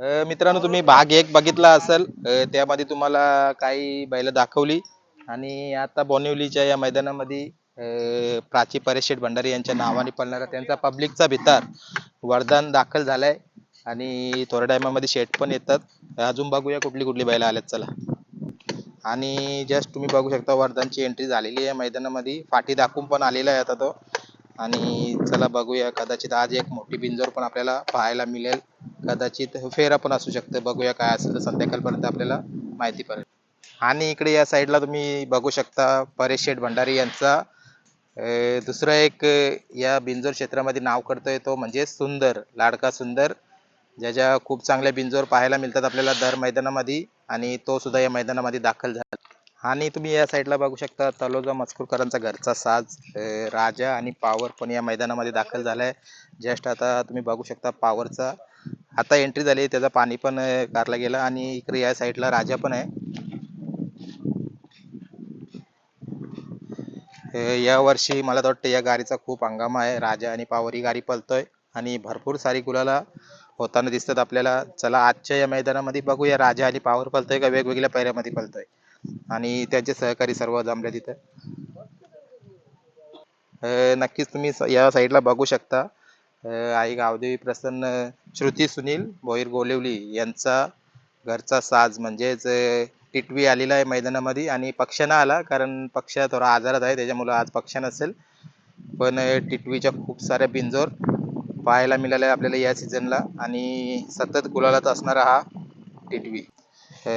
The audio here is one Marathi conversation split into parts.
मित्रांनो तुम्ही भाग एक बघितला असेल. त्यामध्ये तुम्हाला काही बैल दाखवली. आणि आता बोनिवलीच्या या मैदानामध्ये प्राची परेशेठ भंडारी यांच्या नावाने पळणारा त्यांचा पब्लिकचा भितार वरदान दाखल झालाय. आणि थोड्या टायमामध्ये शेट पण येतात. अजून बघूया कुठली कुठली बैल आल्यात. चला. आणि जस्ट तुम्ही बघू शकता वरदानची एंट्री झालेली आहे मैदानामध्ये. फाटी दाखवून पण आलेला आहे आता तो. आणि चला बघूया कदाचित आज एक मोठी बिंजोर पण आपल्याला पाहायला मिळेल. कदाचित फेरा पण असू शकतं. बघूया काय असेल तर संध्याकाळपर्यंत आपल्याला माहिती पडेल. आणि इकडे या साईडला तुम्ही बघू शकता परेश शेठ भंडारी यांचा दुसरं दुसरा एक या बिंजोर क्षेत्रामध्ये नाव करतोय तो म्हणजे सुंदर लाडका सुंदर. ज्याच्या खूप चांगल्या बिंजोर पाहायला मिळतात आपल्याला दर मैदानामध्ये आणि तो सुद्धा या मैदानामध्ये दाखल झाला. आणि तुम्ही या साईडला बघू शकता तलोजा मजकूरकरांचा घरचा साज राजा आणि पावर पण या मैदानामध्ये दाखल झालाय. जस्ट आता तुम्ही बघू शकता पावरचा. आता एंट्री झाली त्याचं पाणी पण कारला गेलं आणि इकडे या साईडला राजा पण आहे. या वर्षी मला तर वाटतं या गाडीचा खूप हंगामा आहे. राजा आणि पावर ही गाडी पळतोय आणि भरपूर सारी गुलाला होताना दिसतात आपल्याला. चला आजच्या या मैदानामध्ये बघूया राजा आणि पावर पळतोय का वेगवेगळ्या पैऱ्यामध्ये पळतोय. आणि त्यांचे सहकारी सर्व जमले तिथं. नक्कीच तुम्ही या साईडला बघू शकता. आई गावदेवी प्रसन्न श्रुती सुनील भोईर गोलेवली यांचा घरचा साज म्हणजेच टिटवी आलेला आहे मैदानामध्ये आणि पक्ष आला कारण पक्ष थोडा आजारात आहे त्याच्यामुळं आज पक्ष नसेल. पण टिटवीच्या खूप साऱ्या बिंजोर पाहायला मिळाल्या आपल्याला या सीझनला आणि सतत गुलालात असणारा हा टिटवी.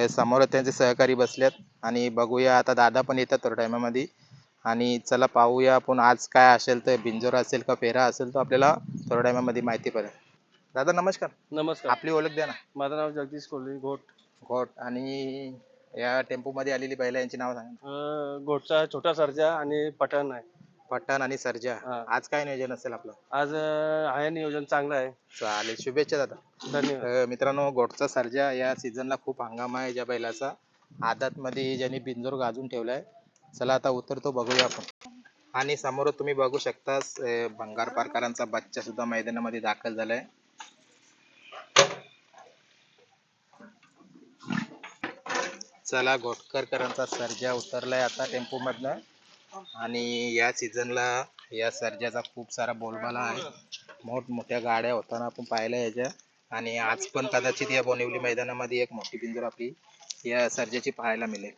समोर त्यांचे सहकारी बसल्यात आणि बघूया आता दादा पण येतात थोड्या टायमामध्ये आणि चला पाहूया आपण आज काय असेल तर बिंजोर असेल का पेरा असेल तर आपल्याला थोड्या टायमामध्ये माहिती पडेल. दादा नमस्कार. नमस्कार. आपली ओळख द्या ना. माझं नाव जगदीश कोल्हे घोट. घोट आणि या टेम्पो मध्ये आलेली बैला यांची नाव सांगा. अं, घोटचा छोटा सर्जा आणि पठाण आहे. पठाण आणि सर्जा. हा. आज काय नियोजन असेल आपलं? आज अं, आहे नियोजन चांगलं आहे. चालेल शुभेच्छा दादा. धन्यवाद. अं, मित्रांनो गोटचा सर्जा या सीझनला खूप हंगाम आहे ज्या बैलाचा. आदात मध्ये ज्यांनी बिंजोर गाजून ठेवलाय. चला आता उतरतो बघूया आपण. आणि समोर तुम्ही बघू शकता भंगार पारकरांचा बच्चा सुद्धा मैदानामध्ये दाखल झालाय. चला घोटकरकरांचा सर्जा उतरलाय आता टेम्पो मधनं आणि या सीझनला या सर्जाचा खूप सारा बोलबाला आहे. मोठमोठ्या गाड्या होताना आपण पाहिल्या याच्या. आणि आज पण कदाचित या बोनिवली मैदानामध्ये एक मोठी बिंदू आपली या सर्जाची पाहायला मिळेल.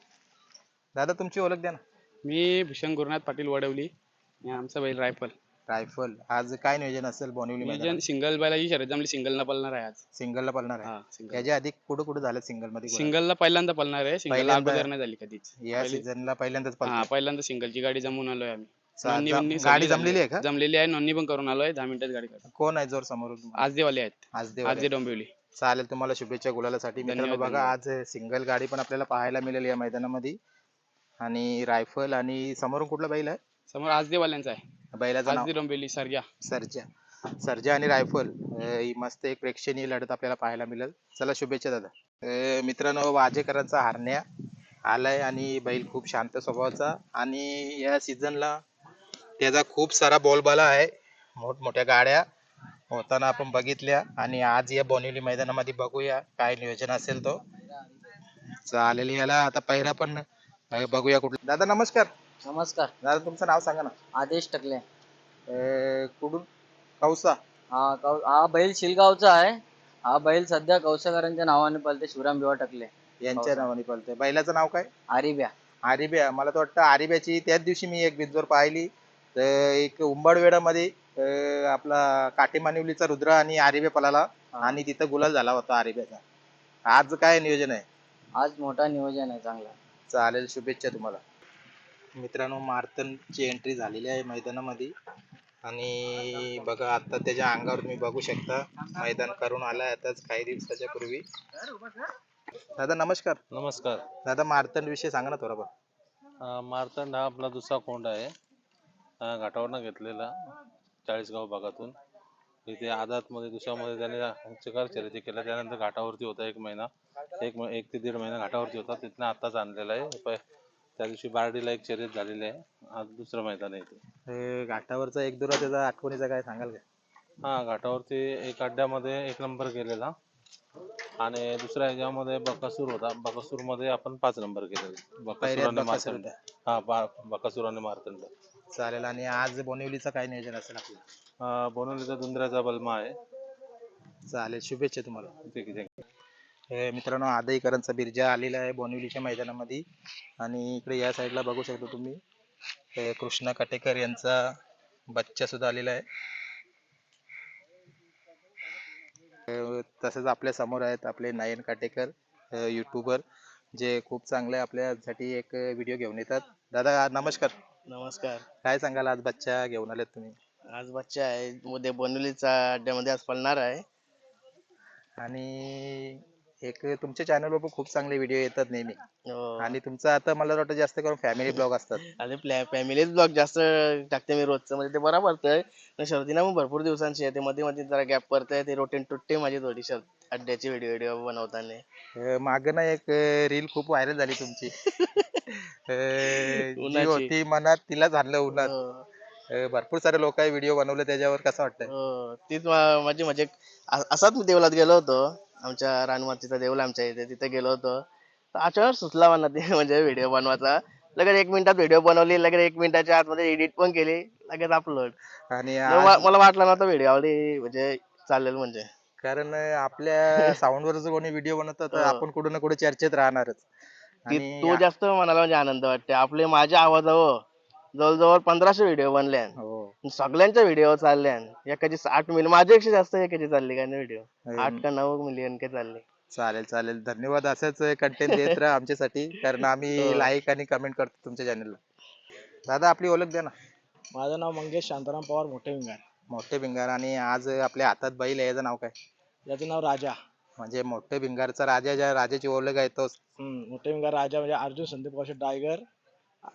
दादा तुमची ओळख द्या ना. मी भूषण गुरुनाथ पाटील वडवली आणि आमचा बैल रायफल. रायफल. आज काय नियोजन असेल बोनिवली नियोजन सिंगल बैलाची शर्यत जमली सिंगल ला पळणार आहे आज. सिंगलला पळणार आहे? हा सिंगल याच्या आधी कुठं कुठं झालं सिंगलमध्ये गुलाल? सिंगल ला पहिल्यांदा पळणार आहे. सिंगल पहिल्यांदा- अगोदर नाही झाली कधीच. या पहिले- सीझनला पहिल्यांदाच हा पळतोय. पहिल्यांदा सिंगलची गाडी जमून आलोय आम्ही. नोंदणी- बिंदणी गाडी जमलेली आहे का? जमलेली आहे नोंदणी पण करून आलोय. दहा मिनिटात गाडी काढ. कोण आहे जोर समोर आज देवाले आहेत. आज देव आज दे डोंबिवली. चालेल तुम्हाला शुभेच्छा गुलालासाठी. मित्रांनो धन्यवाद, बघा आज सिंगल गाडी पण आपल्याला पाहायला मिळेल या मैदानामध्ये. आणि रायफल आणि समोरून कुठला बैल आहे? समोर आज देवाल्यांचा आहे. बैलाचं नाव? सरग्या. सर्जा सर्जा आणि रायफल अं, ही मस्त एक प्रेक्षणीय लढत आपल्याला पाहायला मिळेल. चला शुभेच्छा दादा. अं, मित्रांनो वाजेकरांचा हारण्या आलाय आणि बैल खूप शांत स्वभावाचा आणि या सीझनला त्याचा खूप सारा बोलबाला आहे. मोठमोठ्या गाड्या होताना आपण बघितल्या आणि आज या बोनिवली मैदानामध्ये बघूया काय नियोजन असेल तो. चालेल याला आता पहिला पण बघूया कुठला. दादा नमस्कार. नमस्कार. दादा तुमचं नाव सांगा ना. आदेश टकले. अं, कुठून? कौसा. हा कौ हा बैल शिलगावचा आहे. हा बैल सध्या कौशकरांच्या नावाने पळते शिवराम बिवा टकले. यांच्या नावाने पळतोय. बैलाचं नाव काय? आरिब्या. आरिब्या. मला तर वाटतं आरिब्याची त्याच दिवशी मी एक बिजोर पाहिली. तर एक उंबडवेडामध्ये अं, आपला काटेमानिवलीचा रुद्र आणि आरिब्या पळाला. आणि तिथं गुलाल झाला होता आरिब्याचा. आज काय नियोजन आहे? आज मोठा नियोजन आहे चांगला. चालेल शुभेच्छा तुम्हाला. मित्रांनो मार्तनची एंट्री झालेली आहे मैदानामध्ये. आणि बघा आता त्याच्या अंगावर तुम्ही बघू शकता. मैदान करून आलाय आताच काही दिवसाच्या पूर्वी. दादा नमस्कार. नमस्कार. दादा मार्तंड विषयी सांगा ना थोडंफार अं, मार्तंड हा आपला दुसरा कोंड आहे. अं, घाटावरनं घेतलेला चाळीसगाव भागातून. इथे आदातमध्ये दुसऱ्यामध्ये त्याने चिकार शर्यती केल्या त्यानंतर घाटावरती होता एक महिना. एक म- एक ते दीड महिना घाटावरती होता. तिथनं आत्ताच आणलेला आहे. प- त्या दिवशी बारडीला एक शर्यत झालेली आहे. आज दुसरं मैदान आहे इथे हे घाटावरचा एक दुरा त्याचा आठवणीचा काय सांगाल का हा घाटावरती एक अड्ड्यामध्ये एक नंबर केलेला. आणि दुसऱ्या ह्याच्यामध्ये बकासूर होता. बकासूरमध्ये आपण पाच नंबर केलेला. बकासूर आणि बकासूर मार्तंड. हा बा- बकासूर आणि मार्तंड. चालेल आणि आज बोनिवलीचं काय नियोजन असेल आपलं? अं, बोनवलीचा बलमा आहे. चालेल शुभेच्छा तुम्हाला. ठीक आहे thank you. हे मित्रांनो आदईकरांचा बिर्जा आलेला आहे बोनिवलीच्या मैदानामध्ये. आणि इकडे या साईडला बघू शकता तुम्ही हे कृष्णा कटेकर यांचा बच्चा सुद्धा आलेला आहे. तसंच आपल्यासमोर आहेत आपले नयन काटेकर युट्यूबर जे खूप चांगले आपल्यासाठी एक व्हिडिओ घेऊन येतात. दादा नमस्कार. नमस्कार. काय सांगाल आज बच्चा घेऊन आलेत तुम्ही? आज बच्चा आहे. उद्या बोनवलीचा अड्ड्यामध्ये आज पळणार आहे. आणि एक तुमच्या चॅनलवर पण खूप चांगले व्हिडिओ येतात नेहमी. हो. आणि तुमचं आता मला वाटतं जास्त करून फॅमिली ब्लॉग असतात. आणि फॅमिलीच ब्लॉग जास्त टाकते मी रोजचं. म्हणजे ते बरं पडतंय पण शर्तीना मग भरपूर दिवसांची आहे. ते मध्ये मध्ये जरा गॅप पडतंय ते रोटीन तुटते माझी थोडी शर्त अड्ड्याची व्हिडिओ व्हिडिओ बनवताना. मागं ना एक रील खूप व्हायरल झाली तुमची. होती मनात तिलाच आणलं उन्हात. हो, भरपूर सारे लोक व्हिडिओ बनवले त्याच्यावर. कसं वाटतंय? हो. तीच माझी म्हणजे असाच मी देवलात गेलो होतो. आमच्या रानमातीचा देऊळ आमच्या इथे तिथे गेलो होतो. तर अचानक सुचला मला ते म्हणजे व्हिडिओ बनवायचा. लगेच एक मिनिटात व्हिडिओ बनवली लगेच एक मिनिटाच्या आतमध्ये एडिट पण केली लगेच अपलोड आणि मला वाटलं नव्हतं व्हिडिओ आवडी म्हणजे चालेल म्हणजे. कारण आपल्या साऊंडवर जर कोणी व्हिडिओ बनवतं तर हो. आपण कुठे ना कुठे चर्चेत राहणारच. आणि तो जास्त मनाला म्हणजे आनंद वाटते आपले माझ्या आवाजावर जवळजवळ पंधराशे व्हिडिओ बनले हो. सगळ्यांच्या व्हिडिओ चालल्या एकाची आठ मिलियन माझ्यापेक्षा जास्त एकाची चालली काय व्हिडिओ आठ का नऊ मिलियन काय चालली. चालेल चालेल. धन्यवाद असंच कंटेंट देत राहा आमच्यासाठी कारण आम्ही हो. लाईक आणि कमेंट करतो तुमच्या चॅनलला दादा आपली ओळख द्या ना. माझं नाव मंगेश शांताराम पवार मोठे विंगार मोठे भिंगार आणि आज आपल्या हातात बैल आहे याचं नाव काय? याचं नाव राजा. म्हणजे मोठे भिंगारचा राजा ज्या राजाची ओळख आहे तोच. मोठे विंगार राजा म्हणजे Arjun Sandeep Kaushal tiger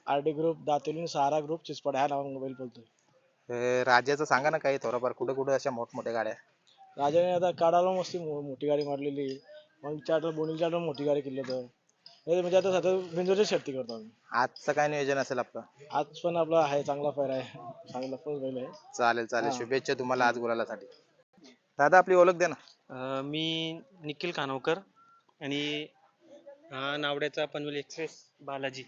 R D group Datoli Sahara group Chichpad ह्या नावाने मोबाईल बोलतोय राजाचं सांगा ना काही थोडंफार. कुठं कुठं अशा मोठमोठ्या गाड्या? राजाने आता काढायला मस्त मो- मोठी गाडी मारलेली. मग चार बोनीच्या आठवण मोठी गाडी केली हे म्हणजे आता सध्या बिंदूची शर्ती करतो आम्ही. आजचं काय नियोजन असेल आपलं? आज पण आपला आहे चांगला फेर आहे. चांगला बैल आहे. चालेल चालेल. हा. शुभेच्छा तुम्हाला आज गुलालासाठी. दादा आपली ओळख द्या ना. अ, मी निखिल कानवकर आणि हा नावड्याचा पनवेल एक्सप्रेस बालाजी.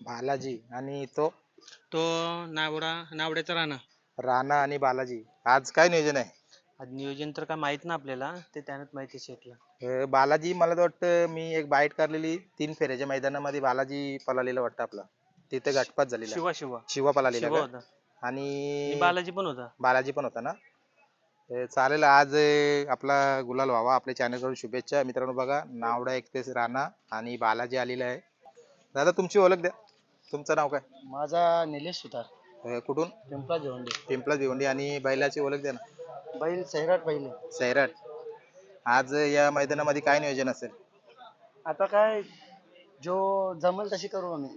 बालाजी. आणि तो? तो नावडा नावड्याचा राणा. राणा आणि बालाजी. आज काय नियोजन आहे? आज नियोजन तर काय माहीत ना आपल्याला. ते त्यानंच माहिती शेटला. अं, बालाजी मला तर वाटतं मी एक बाईट काढलेली तीन फेऱ्याच्या मैदानामध्ये बालाजी पळालेला वाटतं आपला. तिथे गटपात झालेला. शिवा शिवा. शिवा पळालेला शिवा का? होता. आणि आणि बालाजी पण होता. बालाजी पण होता ना? चालेल आज अं, आपला गुलाल व्हावा. आपल्या channel कडून शुभेच्छा. मित्रांनो बघा नावडा एक्सप्रेस राणा आणि बालाजी आलेला आहे. दादा तुमची ओळख द्या. तुमचं नाव काय? माझा निलेश सुतार. अं, कुठून? पिंपळा जेवण पिंपला भिवंडी आणि बैलाची ओळख द्या ना. बैल सैराट पहिले सैराट. आज या मैदानामध्ये काय नियोजन असेल? आता काय जो जमल तशी करू आम्ही.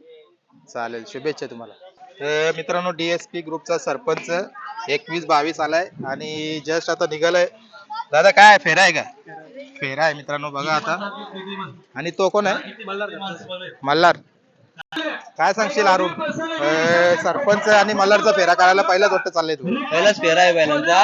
चालेल. शुभेच्छा तुम्हाला. मित्रांनो डीएसपी ग्रुपचा सरपंच एकवीस बावीस आलाय आणि जस्ट आता निघालाय. दादा काय आहे? फेरा आहे का? फेरा आहे मित्रांनो बघा आता. आणि तो कोण आहे? मल्हार. काय सांगशील अरुण? सरपंच आणि मल्हारचा फेरा काढायला पहिलाच वाटतं चाललंय तू. पहिलाच फेरा आहे बैलांचा.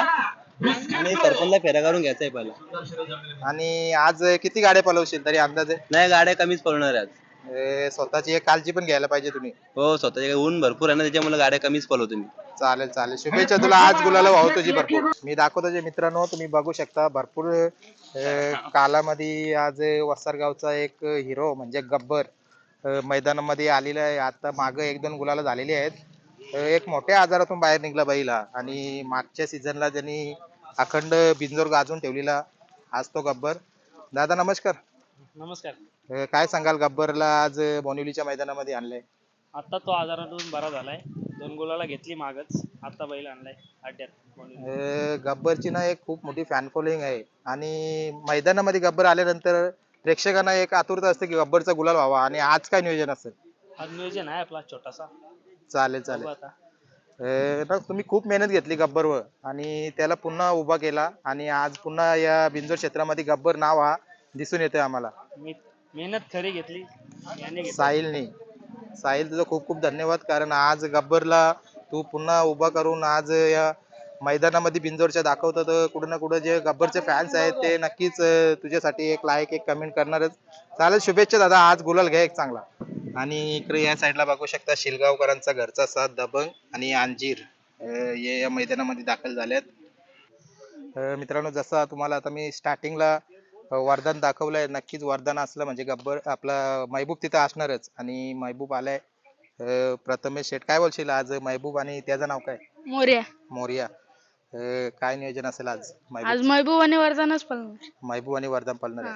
आणि सरपंचला फेरा काढून घ्यायचा आहे पहिला. आणि आज किती गाड्या पलवशील तरी अंदाजे? नाही गाड्या कमीच पळवणार आहे आज. स्वतःची एक कालची पण घ्यायला पाहिजे तुम्ही. हो स्वतःच्या ऊन भरपूर आहे ना त्याच्यामुळे गाड्या कमीच पळवतो मी. चालेल चालेल. शुभेच्छा तुला. आज गुलाला वाहू तुझी भरपूर. मी दाखवतो जे मित्रांनो तुम्ही बघू शकता. भरपूर अं, कालामध्ये आज वसारगावचा एक हिरो म्हणजे गब्बर. मैदानामध्ये आलेला आहे. आता माग एक दोन गुलाला झालेली आहेत. एक मोठ्या आजारातून बाहेर निघला बैल. आणि मागच्या सीझनला त्यांनी अखंड बिंजोर गाजून ठेवलेला आज तो गब्बर. दादा नमस्कार. नमस्कार. काय सांगाल? गब्बरला आज बोनिवलीच्या मैदानामध्ये आणलंय. आता तो आजारातून बरा झालाय. दोन गोलाला घेतली मागच. आता बैल आणलाय अड्ड्यात गब्बरची ना एक खूप मोठी फॅन फॉलोईंग आहे. आणि मैदानामध्ये गब्बर आल्यानंतर प्रेक्षकांना एक आतुरता असते की गब्बरचा गुलाल व्हावा आणि आज काय नियोजन असेल? आज नियोजन आहे आपला छोटासा. चालेल बघू चालेल आता. अं, ना तुम्ही खूप मेहनत घेतली गब्बरवर आणि त्याला पुन्हा उभा केला आणि आज पुन्हा या बिंजोर क्षेत्रामध्ये गब्बर नाव हा दिसून येतोय आम्हाला. मी मेहनत खरी घेतली याने घेतली. साहिलने. साहिल तुझं खूप खूप धन्यवाद कारण आज गब्बरला तू पुन्हा उभा करून आज या मैदानामध्ये बिंजोरच्या दाखवतं तर कुठं ना कुठं जे गब्बरचे फॅन्स आहेत ते नक्कीच तुझ्यासाठी एक लाईक एक कमेंट करणारच. चालेल शुभेच्छा दादा आज गुलाल घ्या एक चांगला. आणि इकडे या साईडला बघू शकता शिलगावकरांचा घरचा साथ दबंग आणि अंजीर हे या मैदानामध्ये दाखल झालेत. अं, मित्रांनो जसं तुम्हाला आता मी स्टार्टिंगला वरदान दाखवलंय नक्कीच वरदान असलं म्हणजे गब्बर आपला महबूब तिथं असणारच. आणि महबूब आलाय प्रथमेश शेठ काय बोलशील आज? महबूब आणि त्याचं नाव काय? मोर्या. मोरिया. अं, काय नियोजन असेल आज? आज महबूब महबूब आणि वरदानच पळणार. महबूब आणि वरदान पळणार आहे.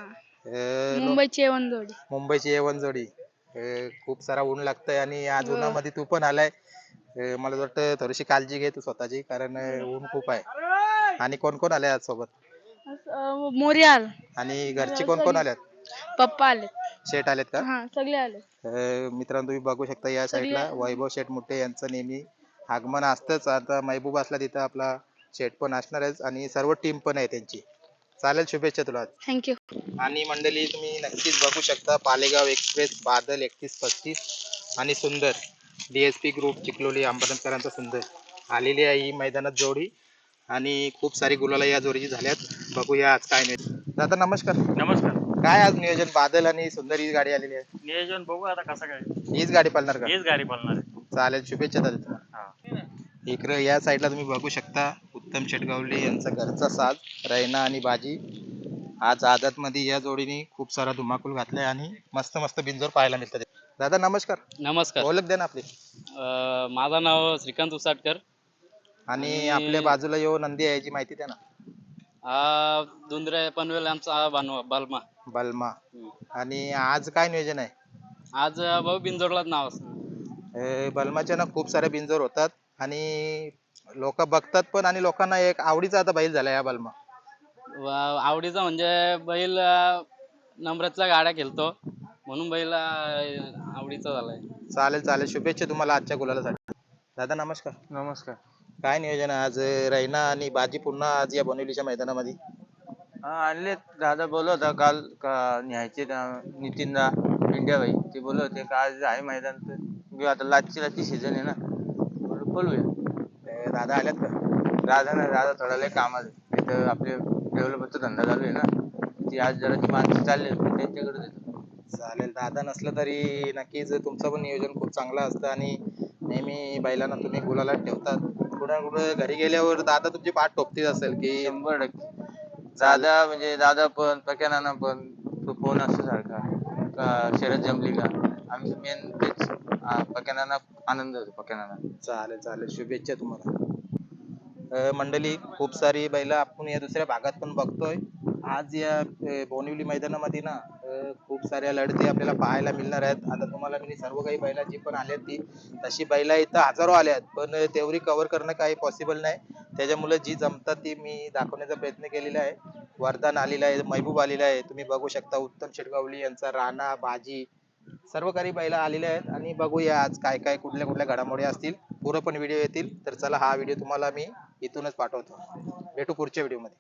अं, लो- मुंबईची एवन जोडी. मुंबईची एवन जोडी. अं, खूप सारा ऊन लागतंय आणि आज हो. उन्हामध्ये तू पण आलाय. अं, मला वाटतं थोडीशी काळजी घे तू स्वतःची कारण अं, ऊन खूप आहे. आणि कोण कोण आले आज सोबत? अं, मोर्या आला आणि घरचे कोण कोण आल्यात पप्पा आले शेठ आलेत का? हा सगळे आले अं, मित्रांनो तुम्ही बघू शकता या साईडला. वैभव शेठ मुठे यांचं नेहमी आगमन असतंच. आता महबूब असला तिथं आपला शेठ पण असणारच आणि सर्व टीम पण आहे त्यांची. चालेल शुभेच्छा तुला. थँक्यू आणि मंडळी तुम्ही नक्कीच बघू शकता पालेगाव एक्सप्रेस बादल एकतीस पस्तीस आणि सुंदर. डीएसपी ग्रुप चिखलोली आंबरकरांचा सुंदर. आलेली आहे ही मैदानात जोडी. आणि खूप सारी गुलाला या जोडीची झाल्यात. बघूया आज काय नाही दादा नमस्कार. नमस्कार. काय आज नियोजन? बादल आणि सुंदर ही गाडी आलेली आहे. नियोजन बघू आता कसं काय. हीच गाडी पालणार का? हीच गाडी पळणार आहे. चालेल शुभेच्छा दादा तुम्हाला. इकडे या साईडला तुम्ही बघू शकता. उत्तम शेटगावले यांचा घरचा साज रैना आणि बाजी. आज आदत मध्ये या जोडीने खूप सारा धुमाकूल घातलाय आणि मस्त मस्त बिंजोर पाहायला मिळतात दादा नमस्कार. नमस्कार. ओळख द्या ना आपली. अं, माझं नाव श्रीकांत उसाटकर. आणि आणि- आपल्या बाजूला येऊ नंदी आहे याची माहिती द्या ना. हा दुंदरे पनवेल आमचा बानवा बालमा. बलमा. आणि आज काय नियोजन आहे? आज भाऊ बिंजोडलाच नाव असं अं, बलमाच्या ना खूप सारे बिंजोर होतात. आणि लोक बघतात पण आणि लोकांना एक आवडीचा आता बैल झाला या बलमा. व- आवडीचा म्हणजे बैल अं, नम्रतला गाड्या खेळतो. म्हणून बैल अं, आवडीचा झालाय. चालेल चालेल. शुभेच्छा तुम्हाला आजच्या गुलालासाठी. दादा नमस्कार. नमस्कार. काय नियोजन आहे? आज रैना आणि बाजी पुन्हा आज या बनवलीच्या मैदानामध्ये? हा आणले दादा बोलत होता काल का न्यायचे नितीनदा इंडिया भाई ते बोलत होते का आज आहे मैदान तर घेऊ. आता लाचची लाचची सीझन आहे ना. बोललो बोलूया. दादा आल्यात का? दादा ना दादा थोडा लय कामात आहे. तिथं आपले डेव्हलपरचा धंदा चालू आहे ना. ती आज जरा ती माणसं चालली आहेत, मी त्यांच्याकडे देतो. चालेल दादा नसलं तरी नक्कीच तुमचं पण नियोजन खूप चांगलं असतं आणि नेहमी बैलांना तुम्ही गुलाला ठेवतात. कुठं कुठं घरी गेल्यावर दादा तुमची पाठ टोपतीच असेल की शंभर टक्के. दादा म्हणजे दादा पण पक्यानाना पण तो फोन असतो सारखा. का शरद जमली का? आमचं मेन तेच. पक्यानाना आनंद होतो पक्यानाना चालेल चालेल. शुभेच्छा तुम्हाला. मंडळी खूप सारी बैल आपण या दुसऱ्या भागात पण बघतोय. आज या बोनिवली मैदानामध्ये ना खूप साऱ्या लढती आपल्याला पाहायला मिळणार आहेत. आता तुम्हाला मी सर्व काही बैला जी पण आल्यात ती. तशी बैला इथं हजारो आल्यात पण तेवढी कव्हर करणं काही पॉसिबल नाही. त्याच्यामुळे जी जमतात ती मी दाखवण्याचा प्रयत्न केलेला आहे. वरदान आलेला आहे महबूब आलेला आहे. तुम्ही बघू शकता उत्तम शेटगावली यांचा राणा बाजी सर्व काही बैला आलेल्या आहेत. आणि बघूया आज काय काय कुठल्या कुठल्या घडामोडी असतील. पूर्ण पण व्हिडिओ येतील. तर चला हा व्हिडिओ तुम्हाला मी इथूनच पाठवतो. भेटू पुढच्या व्हिडिओमध्ये.